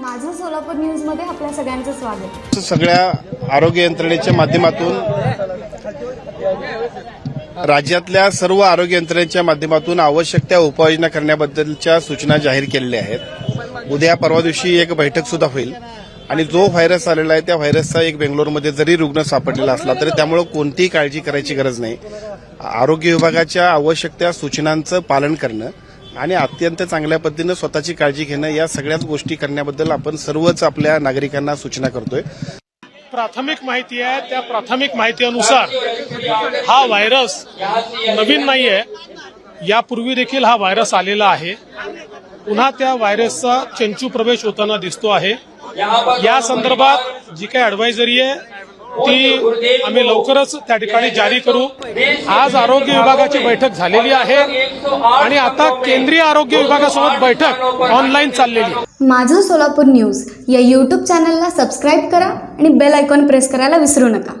माझं सोलापूर न्यूजमध्ये आपल्या सगळ्यांचं स्वागत. सगळ्या आरोग्य यंत्रणेच्या माध्यमातून राज्यातल्या सर्व आरोग्य यंत्रणेच्या माध्यमातून आवश्यक त्या उपाययोजना करण्याबद्दलच्या सूचना जाहीर केलेल्या आहेत. उद्या परवा दिवशी एक बैठक सुद्धा होईल. आणि जो व्हायरस आलेला आहे त्या व्हायरसचा एक बेंगलोरमध्ये जरी रुग्ण सापडलेला असला तरी त्यामुळे कोणतीही काळजी करायची गरज नाही. आरोग्य विभागाच्या आवश्यक त्या सूचनांचं पालन करणं आणि अत्यंत चांगल्या पद्धतीनं स्वतःची काळजी घेणं या सगळ्याच गोष्टी करण्याबद्दल आपण सर्वच आपल्या नागरिकांना सूचना करतोय. प्राथमिक माहिती आहे त्या प्राथमिक माहितीनुसार हा व्हायरस नवीन नाही आहे यापूर्वी देखील हा व्हायरस आलेला आहे. पुन्हा त्या व्हायरसचा चंचू प्रवेश होताना दिसतो आहे. या संदर्भात जी काही अडवायझरी आहे ती आम्ही लवकरच त्या ठिकाणी जारी करू. आज आरोग्य विभागाची बैठक झालेली आहे आणि आता केंद्रीय आरोग्य विभागासोबत बैठक ऑनलाईन चाललेली माझं सोलापूर न्यूज या यूट्यूब चॅनलला सबस्क्राईब करा आणि बेल आयकॉन प्रेस करायला विसरू नका.